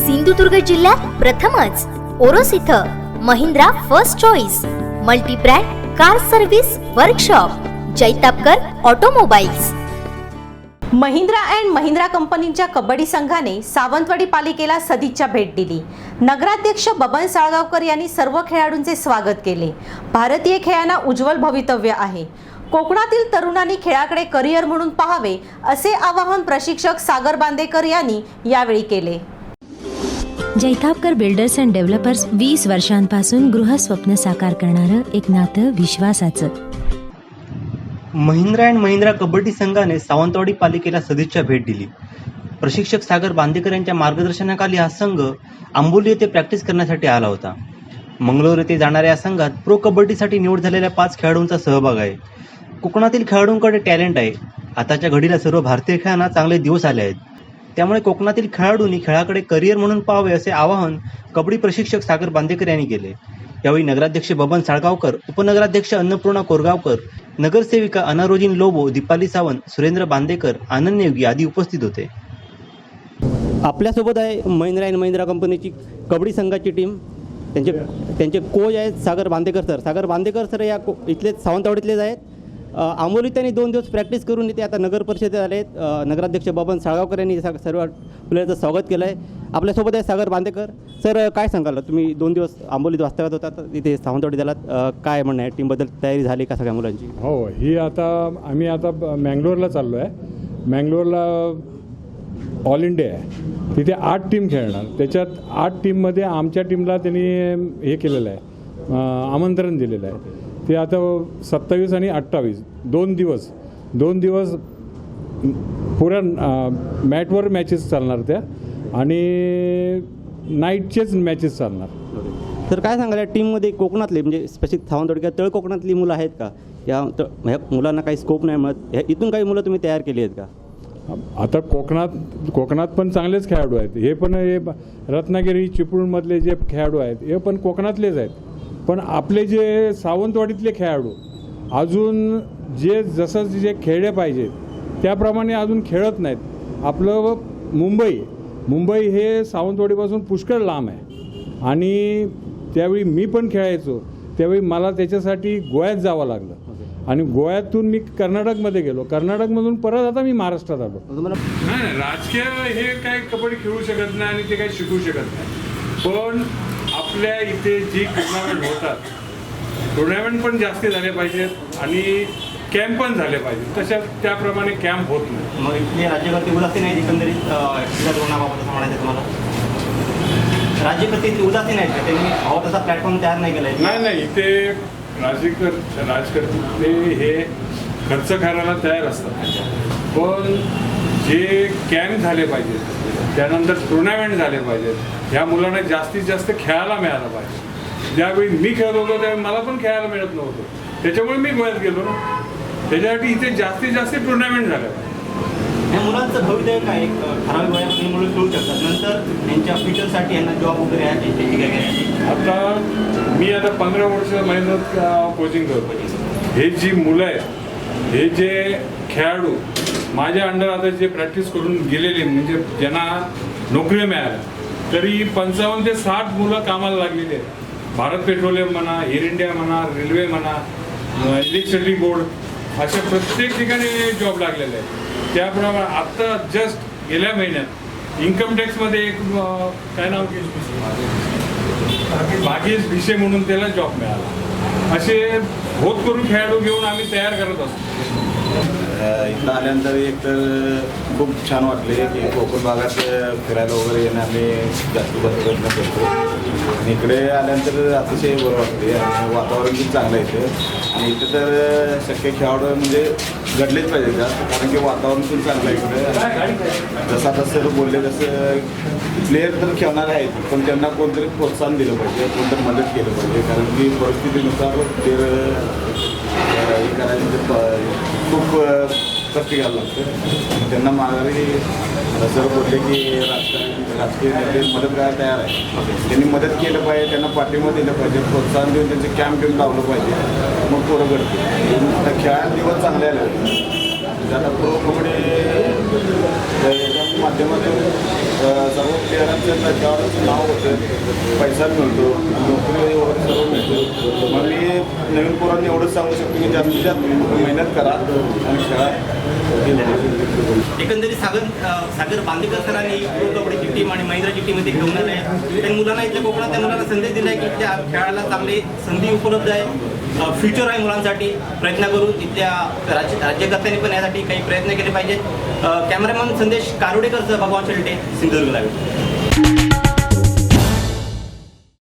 सिंधुदुर्ग जिल्ह्यात प्रथमच ओरोस इथं Mahindra first choice multibrand car service workshop Jaitapkar automobiles. Mahindra and Mahindra कंपनीच्या कबड्डी संघाने सावंतवाडी पालिकेला सदिच्छा भेट दिली. नगराध्यक्ष बबन साळगावकर यांनी सर्व खेळाडूंचे स्वागत केले. भारतीय खेळांना उज्ज्वल भवितव्य आहे. कोकणातील तरुणांनी खेळाकडे करिअर म्हणून पाहावे असे आवाहन प्रशिक्षक सागर बांदेकर यांनी यावेळी केले. जैतापकर बिल्डर्स अँड डेव्हलपर्स वीस वर्षांपासून गृहस्वप्न साकार करणारं एक नातं विश्वासाचं. महिंद्रा अँड महिंद्रा कबड्डी संघाने सावंतवाडी पालिकेला सदिच्छा भेट दिली. प्रशिक्षक सागर बांदेकर यांच्या मार्गदर्शनाखाली हा संघ आंबोली येथे प्रॅक्टिस करण्यासाठी आला होता. मंगळूर येथे जाणाऱ्या या संघात प्रो कबड्डीसाठी निवड झालेल्या पाच खेळाडूंचा सहभाग आहे. कोकणातील खेळाडूंकडे टॅलेंट आहे. आताच्या घडीला सर्व भारतीय खेळांना चांगले दिवस आले आहेत. त्यामुळे कोकणातील खेळाडूंनी खेळाकडे करिअर म्हणून पाहावे असे आवाहन कबड्डी प्रशिक्षक सागर बांदेकर यांनी केले. यावेळी नगराध्यक्ष बबन साळगावकर उपनगराध्यक्ष अन्नपूर्णा कोरगावकर नगरसेविका अनारोजीन लोबो दीपाली सावंत सुरेंद्र बांदेकर आनंद नेवगी आदी उपस्थित होते. आपल्यासोबत आहे महिंद्रा अँड महिंद्रा कंपनीची कबड्डी संघाची टीम. त्यांचे त्यांचे कोच आहेत सागर बांदेकर सर. सागर बांदेकर सर या को इथलेच सावंतवाडीतलेच आहेत. आंबोली त्यांनी दोन दिवस प्रॅक्टिस करून इथे आता नगर परिषदेत आले. आहेत नगराध्यक्ष बबन साळगावकर यांनी सा- सर्व प्लेयरचं स्वागत केलं आहे आपल्यासोबत आहे सागर बांदेकर. सर काय सांगाल? तुम्ही दोन दिवस आंबोलीत वास्तव्यात होता तर इथे सावंतवाडी झालात काय म्हणणं आहे? टीमबद्दल तयारी झाली का सगळ्या मुलांची? हो ही आता आम्ही आता मँगलोरला चाललो आहे मँगलोरला ऑल इंडिया आहे. तिथे आठ टीम खेळणार. त्याच्यात आठ टीममध्ये आमच्या टीमला त्यांनी हे केलेलं आहे. आमंत्रण दिलेलं आहे. ते आता सत्तावीस आणि अठ्ठावीस. दोन दिवस. दोन दिवस पुऱ्या मॅटवर मॅचेस चालणार त्या आणि नाईटचेच मॅचेस चालणार. तर काय सांगाल या टीममध्ये कोकणातले म्हणजे स्पेसिफिक सावंतवाडी किंवा तळ कोकणातली मुलं आहेत का? या त- ह्या मुलांना काही स्कोप नाही मिळत. ह्या इथून काही मुलं तुम्ही तयार केली आहेत का? आता कोकणात कोकणात पण चांगलेच खेळाडू आहेत. हे पण हे रत्नागिरी चिपळूणमधले जे खेळाडू आहेत हे पण कोकणातलेच आहेत. पण आपले जे सावंतवाडीतले खेळाडू अजून जे जसं जे खेळले पाहिजेत त्याप्रमाणे अजून खेळत नाहीत. आपलं मुंबई मुंबई हे सावंतवाडीपासून पुष्कळ लांब आहे. आणि त्यावेळी मी पण खेळायचो त्यावेळी मला त्याच्यासाठी गोव्यात जावं लागलं. आणि गोव्यातून मी कर्नाटकमध्ये गेलो. कर्नाटकमधून परत आता मी महाराष्ट्रात आलो. नाही नाही राजकीय हे काय कबड्डी खेळू शकत नाही आणि ते काही शिकू शकत नाही. पण आपल्या इथे जी टुर्नामेंट होतात टुर्नामेंट पण जास्ती झाले पाहिजेत आणि कॅम्प पण झाले पाहिजेत. तशा त्याप्रमाणे कॅम्प होत नाही. मग इथले राज्यकर्ते उदासीन आहेत एकंदरीत क्रीडा धोरणाबाबत असं म्हणायचं तुम्हाला? राज्यकर्ते उदासीन आहेत का त्यांनी हवा तसा प्लॅटफॉर्म तयार नाही केला नाही नाही इथे राजकर राजकर्ते हे खर्च करायला तयार असतात. पण जे कॅम्प झाले पाहिजेत त्यानंतर टुर्नामेंट झाले पाहिजेत. ह्या मुलांना जास्तीत जास्त खेळायला मिळालं पाहिजे. ज्यावेळी मी खेळत होतो त्यावेळी मला पण खेळायला मिळत नव्हतं. त्याच्यामुळे मी गोव्यात गेलो ना. त्याच्यासाठी इथे जास्तीत जास्त टुर्नामेंट झाल्या पाहिजे. या मुलांचं भवितव्य काय? ठराविक वयामध्ये मुलं खेळू शकतात. नंतर त्यांच्या फ्युचरसाठी यांना जॉब वगैरे आहे त्यांची आता मी आता पंधरा वर्ष मेहनत कोचिंग करतो हे जी मुलं आहेत हे जे खेळाडू माझ्या अंडर आता जे प्रॅक्टिस करून गेलेले म्हणजे ज्यांना नोकरी मिळाल्या तरी पंचावन्न ते साठ मुलं कामाला लागलेली आहेत. भारत पेट्रोलियम म्हणा एअर इंडिया म्हणा रेल्वे म्हणा इलेक्ट्रिसिटी बोर्ड अशा प्रत्येक ठिकाणी जॉब लागलेले आहेत. त्याप्रमाणे आत्ता जस्ट गेल्या महिन्यात इन्कम टॅक्समध्ये एक काय नाव भाग्येश भिसे म्हणून त्याला जॉब मिळाला. असे होत करून खेळाडू घेऊन आम्ही तयार करत असतो. इथं आल्यानंतर एक तर खूप छान वाटले की कोकण भागात फिरायला वगैरे येणं आम्ही जास्तीत जास्त प्रयत्न करतो. आणि इकडे आल्यानंतर अतिशय बरं वाटते आणि वातावरण खूप चांगलं आहे इथं. आणि इथं तर शक्य खेळाडू म्हणजे घडलेच पाहिजे जास्त कारण की वातावरण पण चांगलं आहे इकडे. जसं आता सर बोलले तसं प्लेयर तर खेळणार आहेत पण त्यांना कोणतरी प्रोत्साहन दिलं पाहिजे कोणतरी मदत केलं पाहिजे. कारण की परिस्थितीनुसार प्लेयर हे करायचं म्हणजे खूप कष्ट घ्यावं लागतं त्यांना माघारी सर बोलले की राजकारण राजकीय नेते मदत करायला तयार आहे त्यांनी मदत केलं पाहिजे त्यांना पाठिंबा दिलं पाहिजे प्रोत्साहन देऊन त्यांचे कॅम्प घेऊन लावलं पाहिजे. मग पोरं घडतील. आता खेळायला दिवस चांगले आले म्हणजे आता प्रो कबड्डी माध्यमातून सर्व प्लेयरांचं त्याच्यावरच नाव होतं. पैसा मिळतो नोकरी वगैरे सर्व मिळतो. मग मी नवीन पोरांनी एवढंच सांगू शकतो की जास्तीत जास्त मेहनत करा आणि खेळा. एकंदरीत सागर सागर बांदेकर सरांनी प्रो कबड्डीची टीम आणि महिंद्राची टीम इथे घेऊन आले. आहे त्या मुलांना इथल्या कोकणात त्या मुलांना संदेश दिला आहे की त्या खेळाला चांगली संधी उपलब्ध आहे. फ्युचर आहे मुलांसाठी प्रयत्न करून इथल्या राज्य राज्यकर्त्यांनी पण यासाठी काही प्रयत्न केले पाहिजेत. अ, कॅमेरामॅन संदेश कारुडेकर भगवान शेलटे सिंधुदुर्ग लाईव्ह